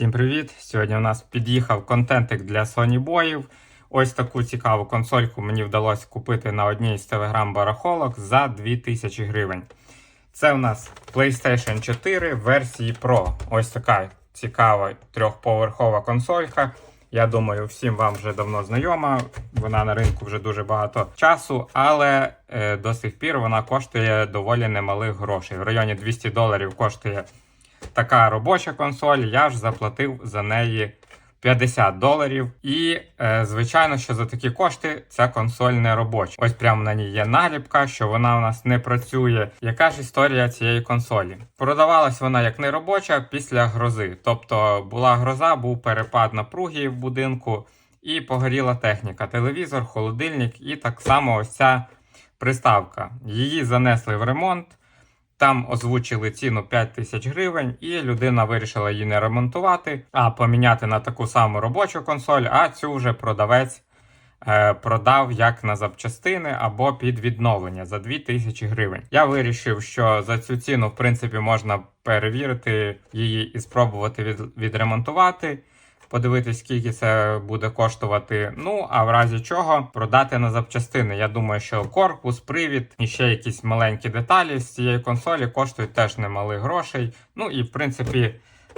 Всім привіт! Сьогодні у нас під'їхав контентик для Sony боїв. Ось таку цікаву консольку мені вдалося купити на одній з телеграм-барахолок за 2000 гривень. Це у нас PlayStation 4 версії Pro. Ось така цікава трьохповерхова консолька. Я думаю, всім вам вже давно знайома. Вона на ринку вже дуже багато часу, але е, до сих пір вона коштує доволі немалих грошей. В районі 200 доларів коштує така робоча консоль. Я ж заплатив за неї 50 доларів. І, е, звичайно, що за такі кошти ця консоль не робоча. Ось прямо на ній є наліпка, що вона у нас не працює. Яка ж історія цієї консолі? Продавалась вона як не робоча після грози. Тобто була гроза, був перепад напруги в будинку і погоріла техніка, телевізор, холодильник і так само ось ця приставка. Її занесли в ремонт. Там озвучили ціну 5 тисяч гривень, і людина вирішила її не ремонтувати, а поміняти на таку саму робочу консоль, а цю вже продавець е, продав як на запчастини або під відновлення за 2 тисячі гривень. Я вирішив, що за цю ціну, в принципі, можна перевірити її і спробувати від, відремонтувати. Подивитись, скільки це буде коштувати. Ну а в разі чого продати на запчастини. Я думаю, що корпус, привід і ще якісь маленькі деталі з цієї консолі коштують теж немалих грошей. Ну і в принципі,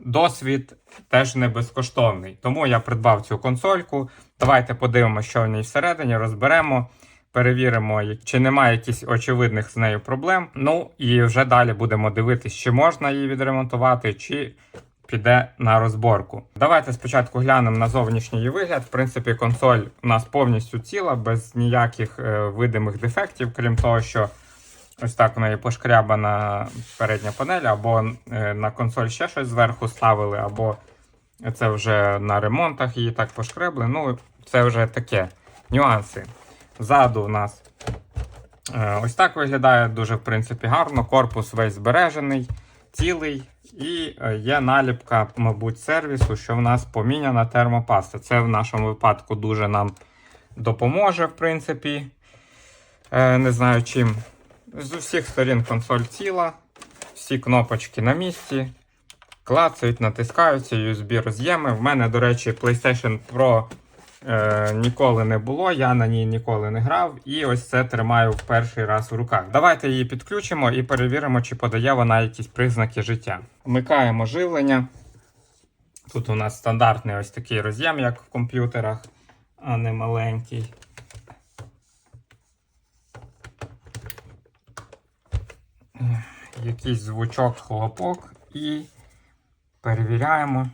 досвід теж не безкоштовний. Тому я придбав цю консольку. Давайте подивимося, що в ній всередині, розберемо. Перевіримо, чи немає якихось очевидних з нею проблем. Ну і вже далі будемо дивитися, чи можна її відремонтувати, чи піде на розборку. Давайте спочатку глянемо на зовнішній її вигляд. В принципі, консоль у нас повністю ціла, без ніяких е, видимих дефектів, крім того, що ось так у неї пошкрябана передня панель, або е, на консоль ще щось зверху ставили, або це вже на ремонтах її так пошкребли. Ну, це вже таке нюанси. Ззаду у нас е, ось так виглядає дуже, в принципі, гарно. Корпус весь збережений, цілий. І е, є наліпка, мабуть, сервісу, що в нас поміняна термопаста. Це в нашому випадку дуже нам допоможе, в принципі. Е, Не знаю чим. З усіх сторін консоль ціла, всі кнопочки на місці. Клацають, натискаються, USB роз'єми. В мене, до речі, PlayStation Pro е, ніколи не було, я на ній ніколи не грав. І ось це тримаю в перший раз в руках. Давайте її підключимо і перевіримо, чи подає вона якісь признаки життя. Вмикаємо живлення. Тут у нас стандартний ось такий роз'єм, як в комп'ютерах, а не маленький. Якийсь звучок, хлопок і перевіряємо,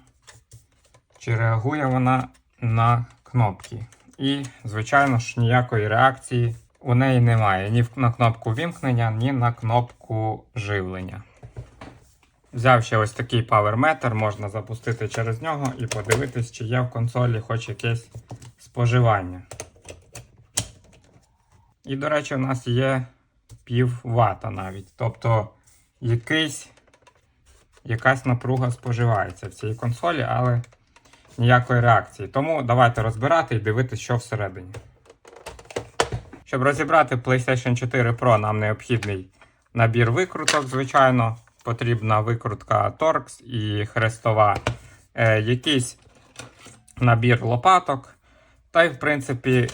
чи реагує вона на кнопки. І, звичайно ж, ніякої реакції у неї немає ні на кнопку вімкнення, ні на кнопку живлення. Взяв ще ось такий паверметр, можна запустити через нього і подивитись, чи є в консолі хоч якесь споживання. І, до речі, у нас є пів вата навіть. Тобто якийсь, якась напруга споживається в цій консолі, але ніякої реакції. Тому давайте розбирати і дивитися, що всередині. Щоб розібрати PlayStation 4 Pro, нам необхідний набір викруток, звичайно. Потрібна викрутка Torx і хрестова, е, якийсь набір лопаток. Та й, в принципі,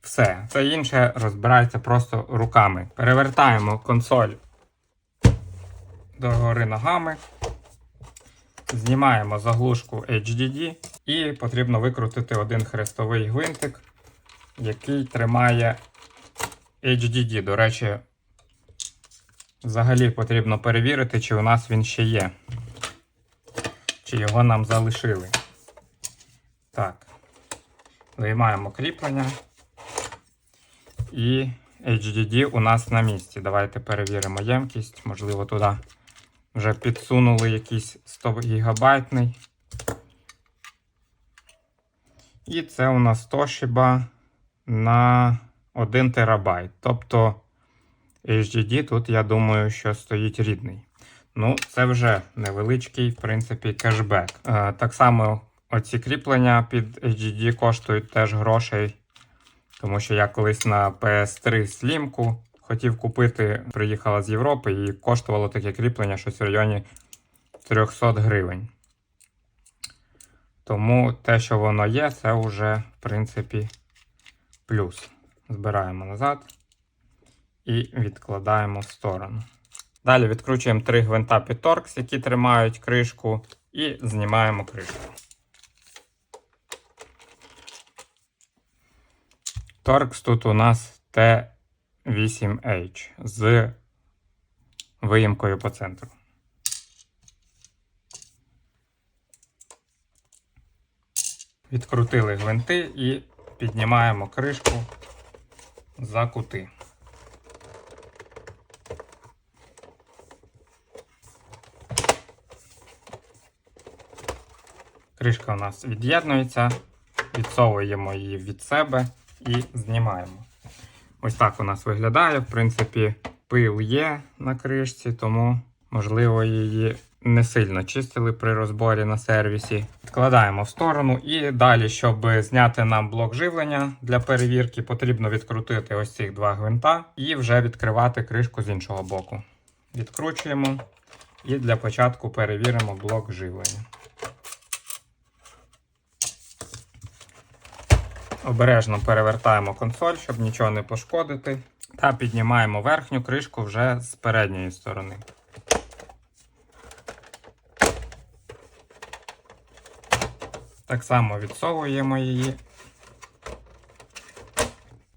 все. Це інше розбирається просто руками. Перевертаємо консоль догори ногами. Знімаємо заглушку HDD і потрібно викрутити один хрестовий гвинтик, який тримає HDD. До речі, взагалі потрібно перевірити, чи у нас він ще є, чи його нам залишили. Так, виймаємо кріплення. І HDD у нас на місці. Давайте перевіримо ємкість. Можливо, туди вже підсунули якийсь 100 гігабайтний. І це у нас Toshiba на 1 терабайт. Тобто HDD тут, я думаю, що стоїть рідний. Ну, це вже невеличкий, в принципі, кешбек. Е, так само оці кріплення під HDD коштують теж грошей. Тому що я колись на PS3 Slim хотів купити, приїхала з Європи і коштувало таке кріплення щось в районі 300 гривень. Тому те, що воно є, це вже, в принципі, плюс. Збираємо назад і відкладаємо в сторону. Далі відкручуємо три гвинта під торкс, які тримають кришку, і знімаємо кришку. Торкс тут у нас T8H з виїмкою по центру. Відкрутили гвинти і піднімаємо кришку за кути. Кришка у нас від'єднується, відсовуємо її від себе і знімаємо. Ось так у нас виглядає. В принципі, пил є на кришці, тому, можливо, її не сильно чистили при розборі на сервісі. Відкладаємо в сторону і далі, щоб зняти нам блок живлення для перевірки, потрібно відкрутити ось цих два гвинта і вже відкривати кришку з іншого боку. Відкручуємо і для початку перевіримо блок живлення. Обережно перевертаємо консоль, щоб нічого не пошкодити. Та піднімаємо верхню кришку вже з передньої сторони. Так само відсовуємо її.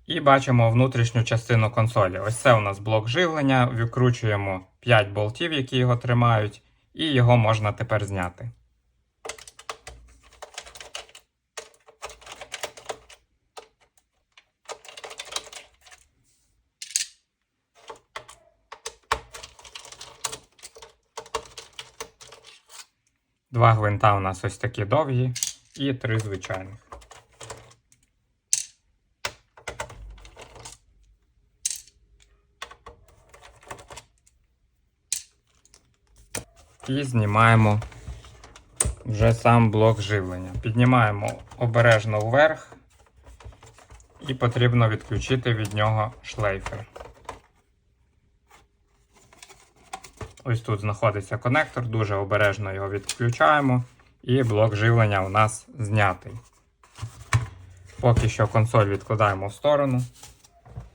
І бачимо внутрішню частину консолі. Ось це у нас блок живлення. Викручуємо 5 болтів, які його тримають, і його можна тепер зняти. Два гвинта у нас ось такі довгі і три звичайних. І знімаємо вже сам блок живлення. Піднімаємо обережно вверх і потрібно відключити від нього шлейфер. Ось тут знаходиться конектор, дуже обережно його відключаємо, і блок живлення у нас знятий. Поки що консоль відкладаємо в сторону.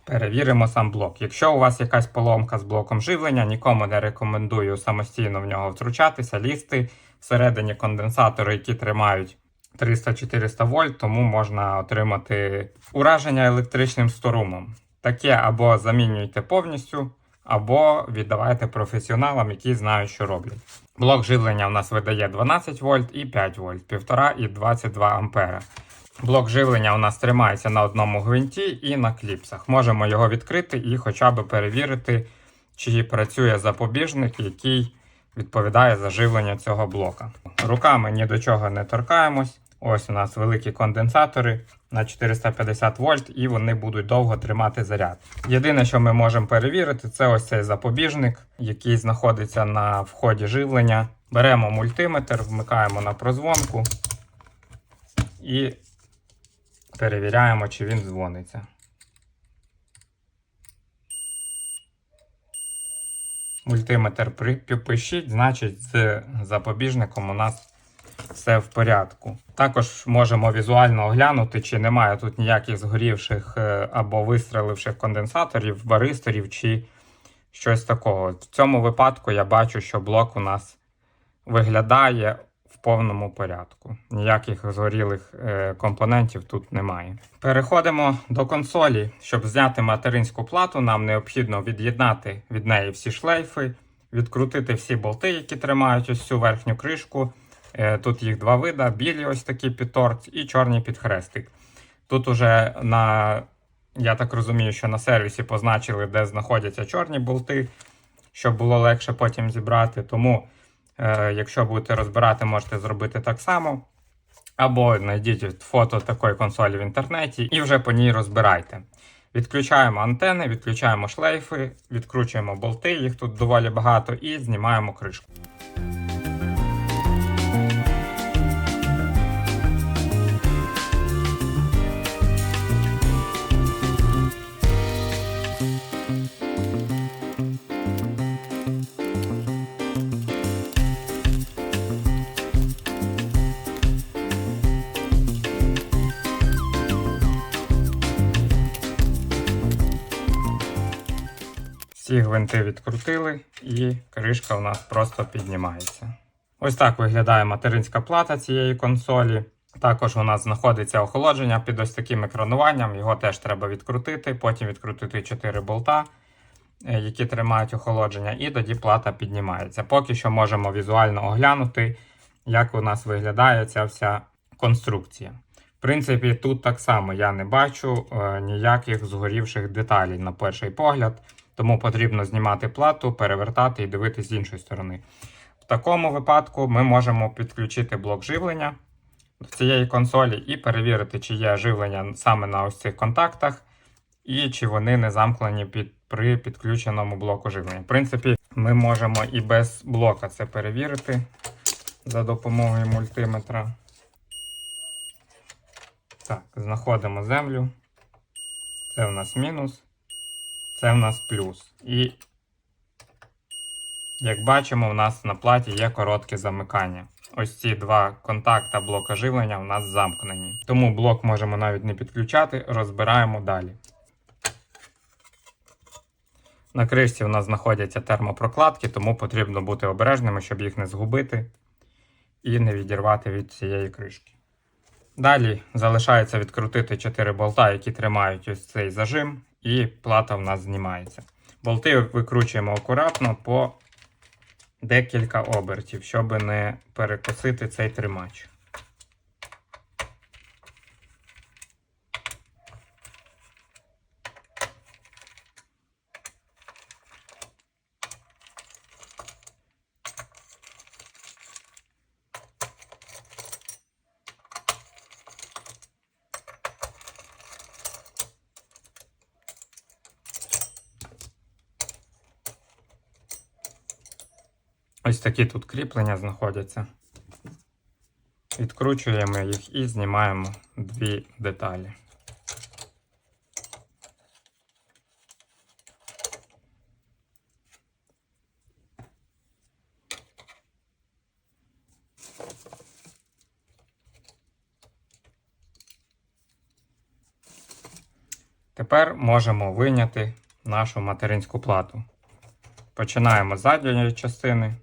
Перевіримо сам блок. Якщо у вас якась поломка з блоком живлення, нікому не рекомендую самостійно в нього втручатися, лізти. Всередині конденсатори, які тримають 300-400 вольт, тому можна отримати ураження електричним струмом. Таке або замінюйте повністю, або віддавайте професіоналам, які знають, що роблять. Блок живлення у нас видає 12 вольт і 5 вольт, 1,5 і 22 ампера. Блок живлення у нас тримається на одному гвинті і на кліпсах. Можемо його відкрити і хоча б перевірити, чи працює запобіжник, який відповідає за живлення цього блока. Руками ні до чого не торкаємось. Ось у нас великі конденсатори на 450 вольт, і вони будуть довго тримати заряд. Єдине, що ми можемо перевірити, це ось цей запобіжник, який знаходиться на вході живлення. Беремо мультиметр, вмикаємо на прозвонку і перевіряємо, чи він дзвониться. Мультиметр пишіть, значить, з запобіжником у нас все в порядку. Також можемо візуально оглянути, чи немає тут ніяких згорівших е, або вистріливших конденсаторів, баристорів чи щось такого. В цьому випадку я бачу, що блок у нас виглядає в повному порядку. Ніяких згорілих е, компонентів тут немає. Переходимо до консолі. Щоб зняти материнську плату, нам необхідно від'єднати від неї всі шлейфи, відкрутити всі болти, які тримають ось цю верхню кришку. Е, тут їх два вида: білі ось такі підторц і чорний підхрестик. Тут уже на, я так розумію, що на сервісі позначили, де знаходяться чорні болти, щоб було легше потім зібрати. Тому, е, якщо будете розбирати, можете зробити так само. Або знайдіть фото такої консолі в інтернеті і вже по ній розбирайте. Відключаємо антени, відключаємо шлейфи, відкручуємо болти, їх тут доволі багато, і знімаємо кришку. Гвинти відкрутили і кришка у нас просто піднімається. Ось так виглядає материнська плата цієї консолі. Також у нас знаходиться охолодження під ось таким екрануванням. Його теж треба відкрутити, потім відкрутити 4 болта, е, які тримають охолодження, і тоді плата піднімається. Поки що можемо візуально оглянути, як у нас виглядає ця вся конструкція. В принципі, тут так само я не бачу е, ніяких згорівших деталей на перший погляд, тому потрібно знімати плату, перевертати і дивитися з іншої сторони. В такому випадку ми можемо підключити блок живлення до цієї консолі і перевірити, чи є живлення саме на ось цих контактах, і чи вони не замкнені під, при підключеному блоку живлення. В принципі, ми можемо і без блока це перевірити за допомогою мультиметра. Так, знаходимо землю. Це в нас мінус. Це в нас плюс. І, як бачимо, у нас на платі є коротке замикання. Ось ці два контакта блока живлення у нас замкнені. Тому блок можемо навіть не підключати, розбираємо далі. На кришці у нас знаходяться термопрокладки, тому потрібно бути обережними, щоб їх не згубити і не відірвати від цієї кришки. Далі залишається відкрутити 4 болта, які тримають ось цей зажим, і плата в нас знімається. Болти викручуємо акуратно по декілька обертів, щоб не перекосити цей тримач. Такі тут кріплення знаходяться. Відкручуємо їх і знімаємо дві деталі. Тепер можемо вийняти нашу материнську плату. Починаємо з задньої частини.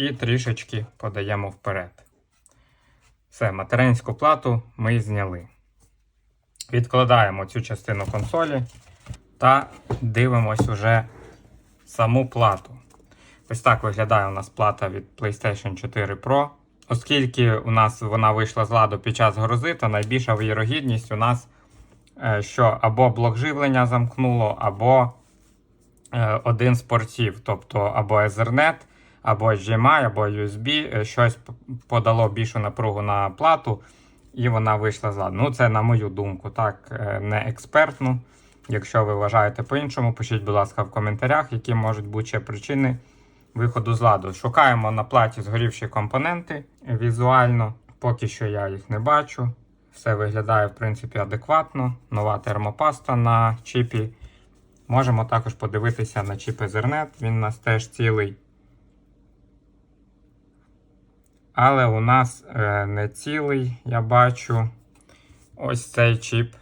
І трішечки подаємо вперед. Все, материнську плату ми зняли. Відкладаємо цю частину консолі та дивимось уже саму плату. Ось так виглядає у нас плата від PlayStation 4 Pro. Оскільки у нас вона вийшла з ладу під час грози, то найбільша вірогідність у нас Е, що або блок живлення замкнуло, або е, один з портів, тобто або Ethernet, або HDMI, або USB, е, щось подало більшу напругу на плату, і вона вийшла з ладу. Ну, це на мою думку, так, не експертну. Якщо ви вважаєте по-іншому, пишіть, будь ласка, в коментарях, які можуть бути ще причини виходу з ладу. Шукаємо на платі згорівші компоненти візуально, поки що я їх не бачу. Все виглядає, в принципі, адекватно. Нова термопаста на чіпі. Можемо також подивитися на чіп Ethernet, він у нас теж цілий. Але у нас е, не цілий, я бачу ось цей чіп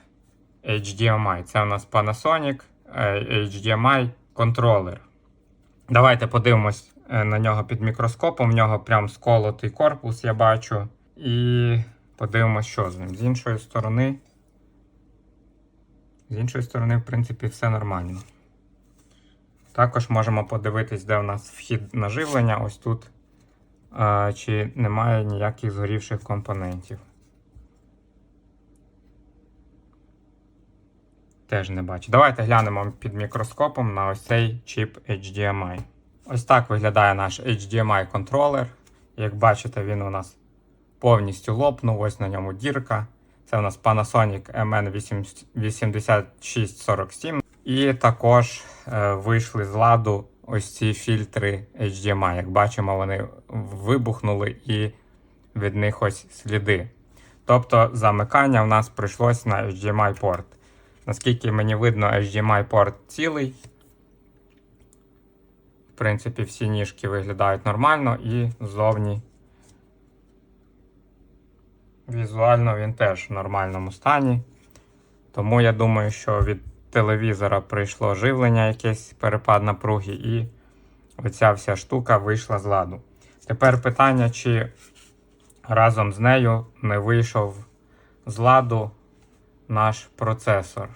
HDMI. Це у нас Panasonic е, HDMI контролер. Давайте подивимось е, на нього під мікроскопом. В нього прям сколотий корпус, я бачу. І Подивимось, що з ним. З іншої сторони. З іншої сторони, в принципі, все нормально. Також можемо подивитись, де у нас вхід на живлення. Ось тут. Чи немає ніяких згорівших компонентів. Теж не бачу. Давайте глянемо під мікроскопом на ось цей чіп HDMI. Ось так виглядає наш HDMI контролер. Як бачите, він у нас повністю лопнув. Ось на ньому дірка. Це у нас Panasonic MN8647. І також е, вийшли з ладу ось ці фільтри HDMI. Як бачимо, вони вибухнули і від них ось сліди. Тобто замикання у нас прийшлось на HDMI порт. Наскільки мені видно, HDMI порт цілий. В принципі, всі ніжки виглядають нормально і ззовні Візуально він теж в нормальному стані. Тому я думаю, що від телевізора прийшло живлення, якесь перепад напруги, і оця вся штука вийшла з ладу. Тепер питання, чи разом з нею не вийшов з ладу наш процесор.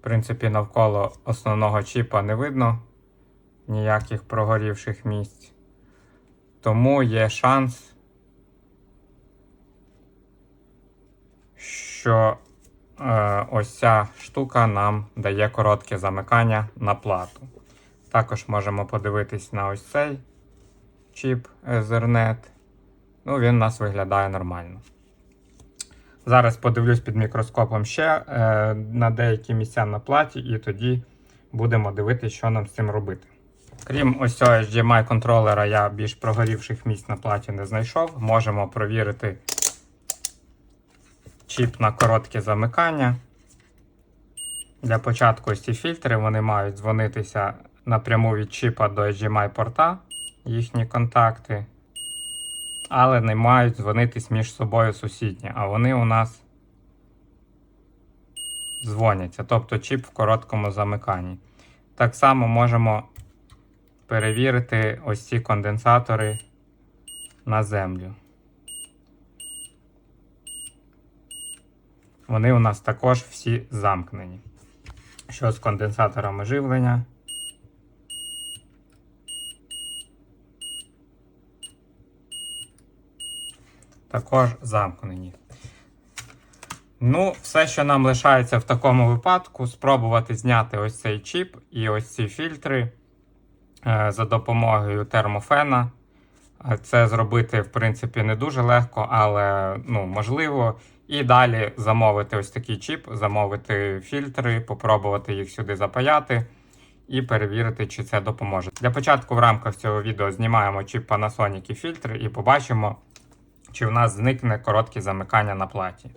В принципі, навколо основного чіпа не видно ніяких прогорівших місць. Тому є шанс, що е, ось ця штука нам дає коротке замикання на плату. Також можемо подивитись на ось цей чіп Ethernet. Ну, він у нас виглядає нормально. Зараз подивлюсь під мікроскопом ще е, на деякі місця на платі, і тоді будемо дивитися, що нам з цим робити. Крім ось цього HDMI контролера, я більш прогорівших місць на платі не знайшов. Можемо провірити чіп на коротке замикання. Для початку ось ці фільтри вони мають дзвонитися напряму від чіпа до HDMI порта, їхні контакти, але не мають дзвонитись між собою сусідні, а вони у нас дзвоняться, тобто чіп в короткому замиканні. Так само можемо перевірити ось ці конденсатори на землю. Вони у нас також всі замкнені. Що з конденсаторами живлення? Також замкнені. Ну, все, що нам лишається в такому випадку, спробувати зняти ось цей чіп і ось ці фільтри за допомогою термофена. Е, Це зробити, в принципі, не дуже легко, але ну, можливо. І далі замовити ось такий чіп, замовити фільтри, попробувати їх сюди запаяти і перевірити, чи це допоможе. Для початку в рамках цього відео знімаємо чіп Panasonic і фільтри і побачимо, чи в нас зникне коротке замикання на платі.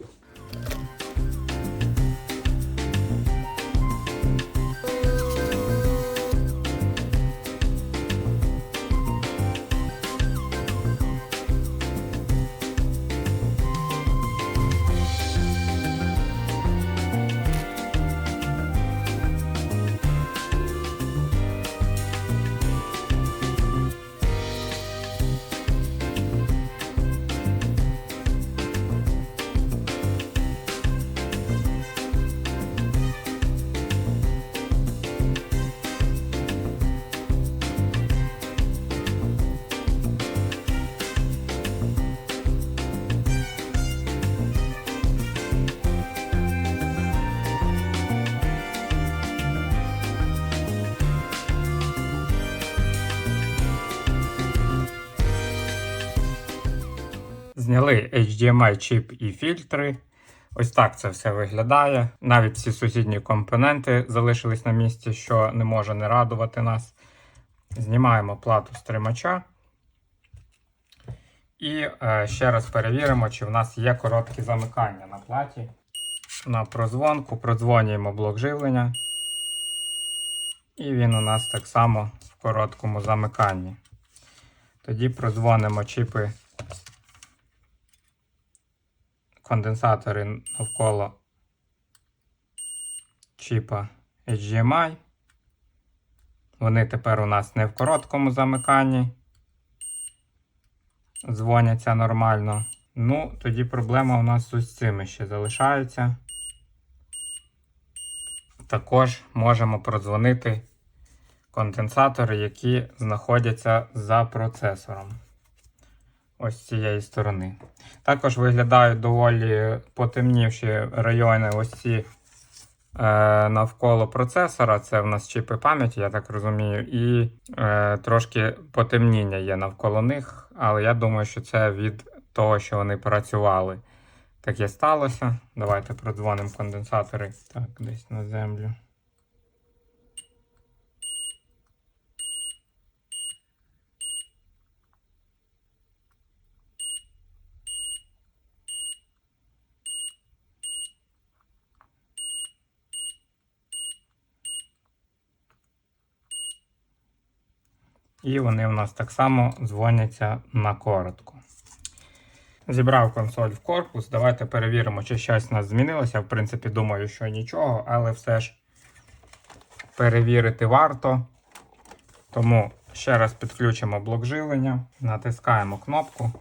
Зняли HDMI чіп і фільтри. Ось так це все виглядає. Навіть всі сусідні компоненти залишились на місці, що не може не радувати нас. Знімаємо плату з тримача. І е, ще раз перевіримо, чи в нас є короткі замикання на платі. На прозвонку продзвонюємо блок живлення. І він у нас так само в короткому замиканні. Тоді продзвонимо чіпи конденсатори навколо чіпа HDMI. Вони тепер у нас не в короткому замиканні. Дзвоняться нормально. Ну, тоді проблема у нас з цими ще залишається. Також можемо продзвонити конденсатори, які знаходяться за процесором ось цієї сторони. Також виглядають доволі потемнівші райони ось ці е, навколо процесора. Це в нас чіпи пам'яті, я так розумію, і е, трошки потемніння є навколо них, але я думаю, що це від того, що вони працювали. Таке сталося. Давайте продзвонимо конденсатори. Так, десь на землю. І вони у нас так само дзвоняться на коротко. Зібрав консоль в корпус. Давайте перевіримо, чи щось у нас змінилося. В принципі, думаю, що нічого, але все ж перевірити варто. Тому ще раз підключимо блок живлення, натискаємо кнопку.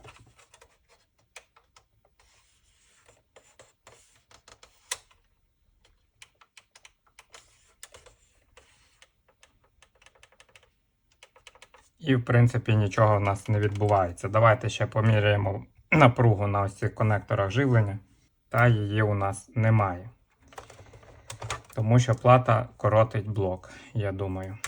І, в принципі, нічого в нас не відбувається. Давайте ще поміряємо напругу на ось цих конекторах живлення. Та її у нас немає. Тому що плата коротить блок, я думаю.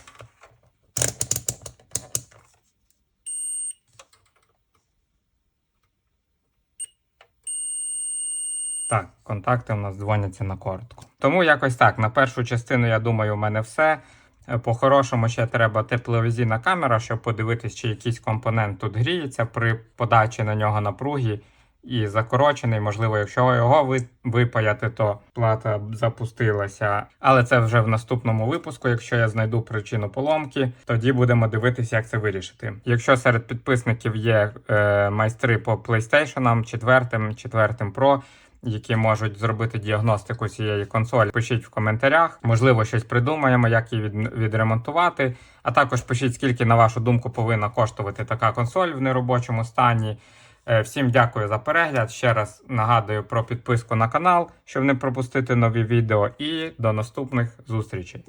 Так, контакти у нас дзвоняться на коротко. Тому якось так. На першу частину, я думаю, у мене все. Е, По-хорошому ще треба тепловізійна камера, щоб подивитись, чи якийсь компонент тут гріється при подачі на нього напруги і закорочений. Можливо, якщо його ви- випаяти, то плата запустилася. Але це вже в наступному випуску. Якщо я знайду причину поломки, тоді будемо дивитися, як це вирішити. Якщо серед підписників є е, майстри по PlayStation 4, 4 Pro, які можуть зробити діагностику цієї консолі. Пишіть в коментарях. Можливо, щось придумаємо, як її відремонтувати. А також пишіть, скільки, на вашу думку, повинна коштувати така консоль в неробочому стані. Е, Всім дякую за перегляд. Ще раз нагадую про підписку на канал, щоб не пропустити нові відео. І до наступних зустрічей.